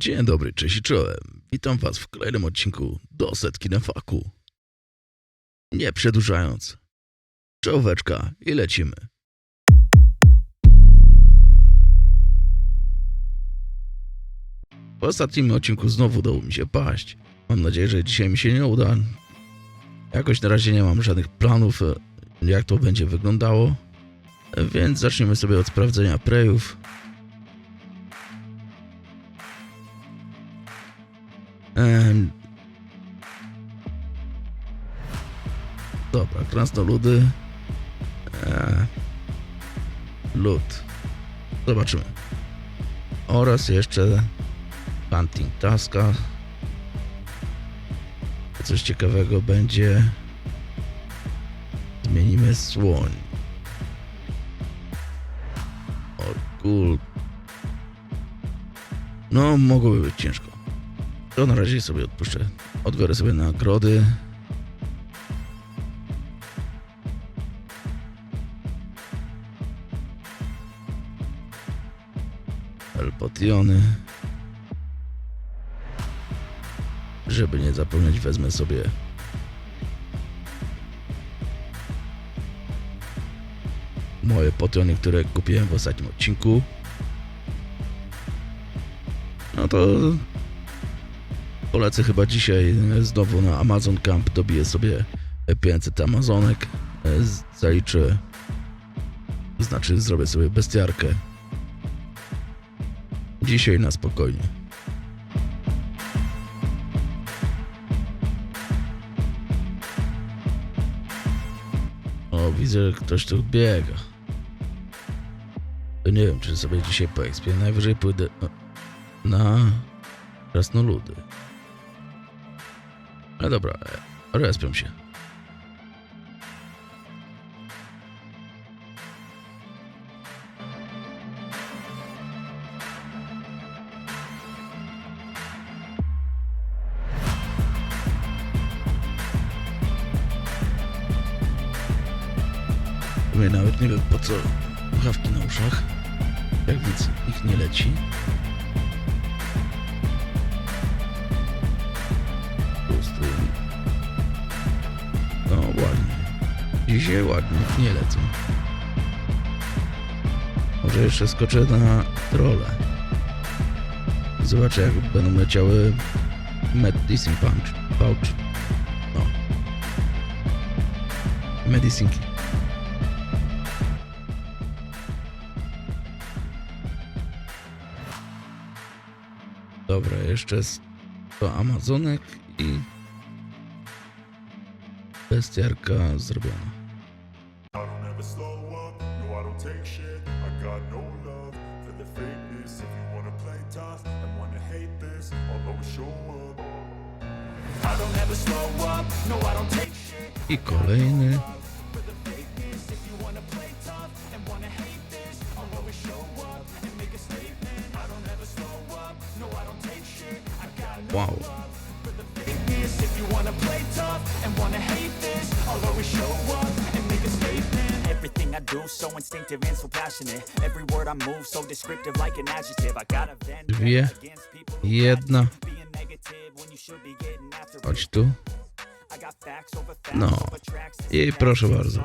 Dzień dobry, cześć i czołem. Witam was w kolejnym odcinku do setki na faku. Nie przedłużając, czołóweczka i lecimy. W ostatnim odcinku znowu udało mi się paść. Mam nadzieję, że dzisiaj mi się nie uda. Jakoś na razie nie mam żadnych planów, e, jak to będzie wyglądało. E, Więc zaczniemy sobie od sprawdzenia prejów. Dobra, krasnoludy. E, lud. Zobaczymy. Oraz jeszcze Hunting Taska. Coś ciekawego będzie. Zmienimy słoń. Orkul. No, mogłoby być ciężko. To na razie sobie odpuszczę. Odbiorę sobie nagrody. Elpotiony. Żeby nie zapomnieć, wezmę sobie moje potiony, które kupiłem w ostatnim odcinku. No to Polecę chyba dzisiaj e, znowu na Amazon Camp, dobiję sobie 500 Amazonek, e, zaliczę, znaczy zrobię sobie bestiarkę. Dzisiaj na spokojnie. O, widzę, że ktoś tu biega. Nie wiem, czy sobie dzisiaj poekspię. Najwyżej pójdę e, na krasnoludy. No dobra, respią się. Ja nawet nie wiem po co słuchawki na uszach, jak nic ich nie leci. Prostu no ładnie. Dzisiaj ładnie, nie lecą. Może jeszcze skoczę na trole. Zobaczę jak będą leciały Medicine Punch. Pouch. No. Medicinki. Dobra, jeszcze 100 Amazonek i bestiarka zrobiona. I don't ever slow up, no I don't take shit. I got no love for the fakeness. If you wanna play tough and wanna hate this I'll always show up. I don't ever slow up, no I don't take shit. I kolejny. for the fakeness. If you wanna play tough and wanna hate this I'll always show up and make a statement. I don't ever slow up, no I don't take shit. I got no Wow. love wanna play tough and wanna hate this I'll always show up and make a statement Everything I do so instinctive and so passionate. Every word I move so descriptive like an adjective. I got a Dwie. Jedna. Chodź tu. No. I proszę bardzo.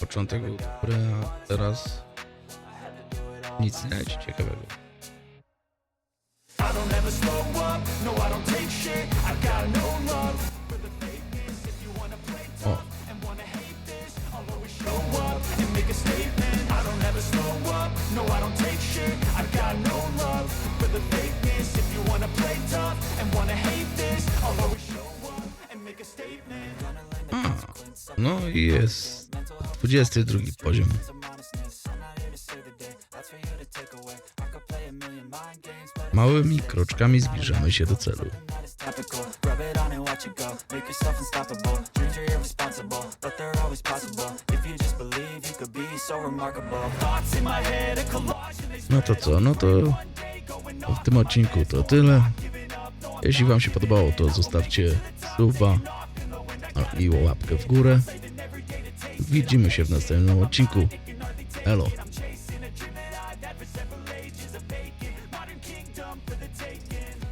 początek był dobry, a teraz nic nie leci ciekawego. O, a a, no i jest 22 poziom. Małymi kroczkami zbliżamy się do celu. No to co, no to w tym odcinku to tyle. Jeśli wam się podobało, to zostawcie suba a- i łapkę w górę. Widzimy się w następnym odcinku. Elo.